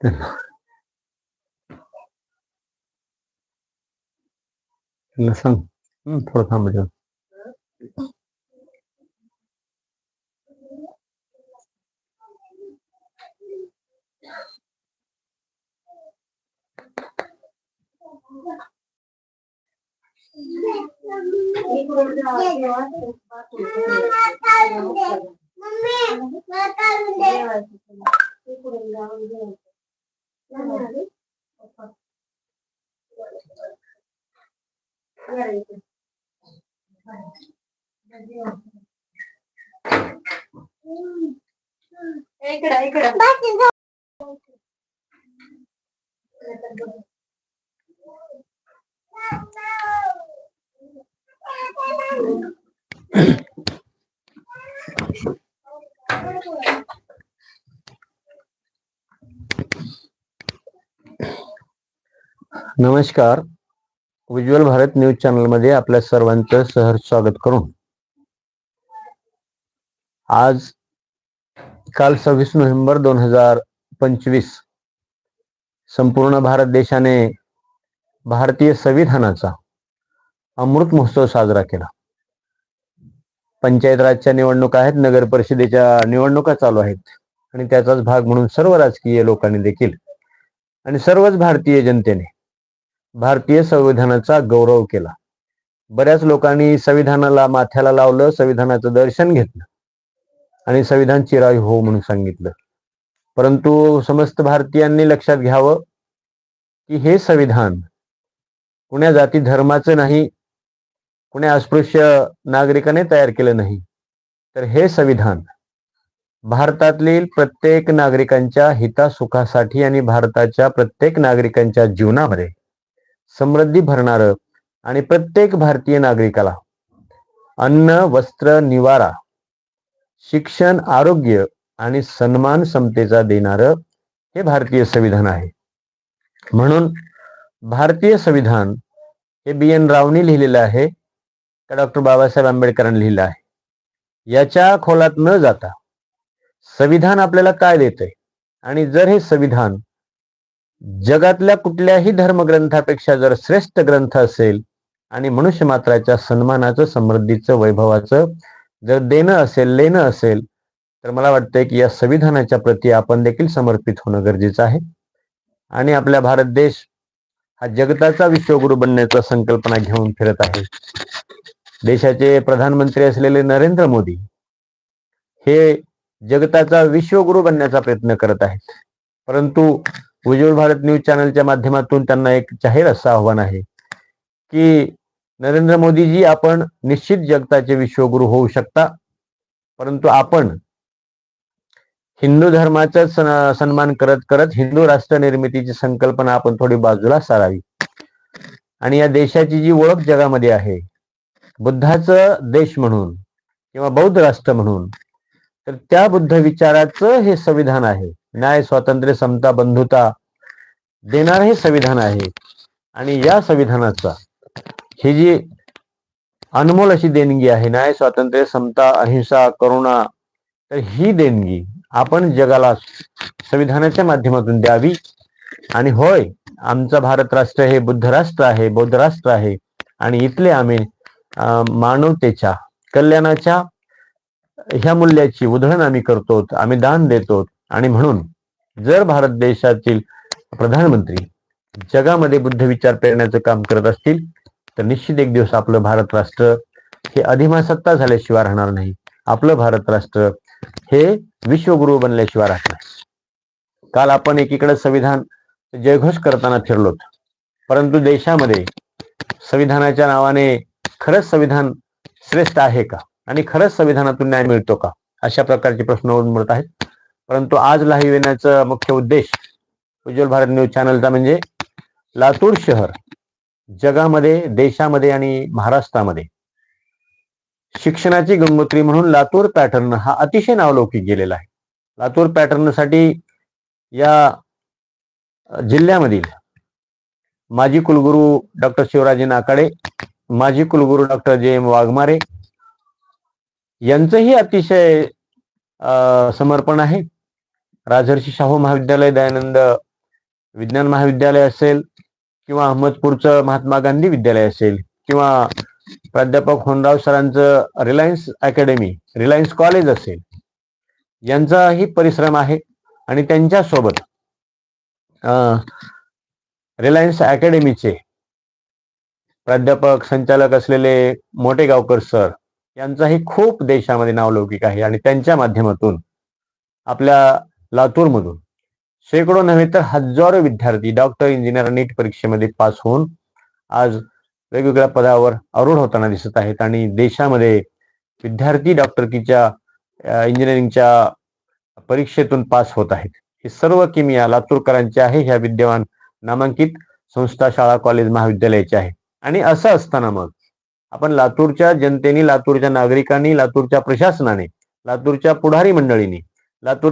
त्यांना सांग हं, थोडं थांब ఇక్కడ ఇక్కడ Thank you. नमस्कार. उज्ज्वल भारत न्यूज चॅनलमध्ये आपल्या सर्वांचं सहर्ष स्वागत करून. आज काल सव्वीस नोव्हेंबर दोन हजार पंचवीस. संपूर्ण भारत देशाने भारतीय संविधानाचा अमृत महोत्सव साजरा केला. पंचायत राजच्या निवडणुका आहेत नगर परिषदेच्या निवडणुका चालू आहेत आणि त्याचाच भाग म्हणून सर्व राजकीय लोकांनी देखील आणि सर्वच भारतीय जनतेने भारतीय संविधानाचा गौरव केला. बऱ्याच लोकांनी संविधानाला माथ्याला लावलं संविधानाचं दर्शन घेतलं आणि संविधान चिराई हो म्हणून सांगितलं. परंतु समस्त भारतीयांनी लक्षात घ्यावं की हे संविधान कुण्या जाती धर्माचं नाही कुण्या अस्पृश्य नागरिकाने तयार केलं नाही तर हे संविधान भारतातील प्रत्येक नागरिकांच्या हितासुखासाठी आणि भारताच्या प्रत्येक नागरिकांच्या जीवनामध्ये समृद्धी भरणारं आणि प्रत्येक भारतीय नागरिकाला अन्न वस्त्र निवारा शिक्षण आरोग्य आणि सन्मान समतेचा देणारं हे भारतीय संविधान आहे. म्हणून भारतीय संविधान हे बी एन रावनी लिहिलेलं आहे का डॉक्टर बाबासाहेब आंबेडकरांनी लिहिलं आहे. याच्या खोलात न जाता संविधान आपल्याला काय देतंय? आणि जर हे संविधान जगातल्या कुठल्याही धर्मग्रंथापेक्षा जर श्रेष्ठ ग्रंथ असेल आणि मनुष्य मात्राच्या सन्मानाचं समृद्धीचं वैभवाचं जर देणं असेल लेणं असेल तर मला वाटतंय की या संविधानाच्या प्रती आपण देखील समर्पित होणं गरजेचं आहे. आणि आपल्या भारत देश हा जगताचा विश्वगुरु बनण्याचा संकल्पना घेऊन फिरत आहे. देशाचे प्रधानमंत्री असलेले नरेंद्र मोदी हे जगताचा विश्वगुरु बनण्याचा प्रयत्न करत आहेत. परंतु उज्ज्वल भारत न्यूज चॅनलच्या माध्यमातून त्यांना एक जाहीर असं आव्हान आहे की नरेंद्र मोदीजी आपण निश्चित जगताचे विश्वगुरु होऊ शकता परंतु आपण हिंदू धर्माचा सन- सन्मान करत करत हिंदू राष्ट्र निर्मितीची संकल्पना आपण थोडी बाजूला सारावी. आणि या देशाची जी ओळख जगामध्ये आहे बुद्धाचं देश म्हणून किंवा बौद्ध राष्ट्र म्हणून तर त्या बुद्ध विचाराचं हे संविधान आहे. न्याय स्वातंत्र्य समता बंधुता देणार हे संविधान आहे. आणि या संविधानाचा ही जी अनमोल अशी देणगी आहे न्याय स्वातंत्र्य समता अहिंसा करुणा तर ही देणगी आपण जगाला संविधानाच्या माध्यमातून द्यावी. आणि होय आमचं भारत राष्ट्र हे बुद्ध राष्ट्र आहे बौद्ध राष्ट्र आहे. आणि इथले आम्ही अं, मानवतेच्या कल्याणाच्या ह्या मूल्याची उधळण आम्ही करतो आम्ही दान देतो आणि म्हणून जर भारत देशातील प्रधानमंत्री जगामध्ये बुद्ध विचार पेरण्याचं काम करत असतील तर निश्चित एक दिवस आपलं भारत राष्ट्र हे अधिमासत्ता झाल्याशिवाय राहणार नाही. आपलं भारत राष्ट्र हे विश्वगुरु बनल्याशिवाय राहणार काल आपण एकीकडे संविधान जयघोष करताना फिरलोत. परंतु देशामध्ये संविधानाच्या नावाने खरंच संविधान श्रेष्ठ आहे का? आणि खरंच संविधानातून न्याय मिळतो का? अशा प्रकारचे प्रश्न उद्भवत आहेत. परंतु आज लाईव्ह येण्याचा मुख्य उद्देश उज्ज्वल भारत न्यूज चॅनलचा म्हणजे लातूर शहर जगामध्ये देशामध्ये आणि महाराष्ट्रामध्ये. शिक्षणाची गंगोत्री म्हणून लातूर पॅटर्न हा अतिशय नावलौकिक गेलेला आहे. लातूर पॅटर्नसाठी या जिल्ह्यामधील माजी कुलगुरू डॉक्टर शिवराजे नाकाडे माजी कुलगुरू डॉक्टर जे एम वाघमारे यांचंही अतिशय समर्पण आहे. राजर्षी शाहू महाविद्यालय दयानंद विज्ञान महाविद्यालय असेल किंवा अहमदपूरचं महात्मा गांधी विद्यालय असेल किंवा प्राध्यापक होनराव सरांचं रिलायन्स अकॅडमी रिलायन्स कॉलेज असेल यांचाही परिश्रम आहे आणि त्यांच्यासोबत रिलायन्स अकॅडमीचे प्राध्यापक संचालक असलेले मोठे गावकर सर यांचाही खूप देशामध्ये नावलौकिक आहे आणि त्यांच्या माध्यमातून आपल्या लातूरमधून शेकडो नव्हे तर हजारो विद्यार्थी डॉक्टर इंजिनियर नीट परीक्षेमध्ये पास होऊन आज वेगवेगळ्या पदावर आरूढ होताना दिसत आहेत आणि देशामध्ये विद्यार्थी डॉक्टरकीच्या इंजिनिअरिंगच्या परीक्षेतून पास होत आहेत. हे सर्व किमिया लातूरकरांचे आहे ह्या विद्यमान नामांकित संस्था शाळा कॉलेज महाविद्यालयाचे आहे. आणि असं असताना मग आपण लातूरच्या जनतेने लातूरच्या नागरिकांनी लातूरच्या प्रशासनाने लातूरच्या पुढारी मंडळींनी लातूर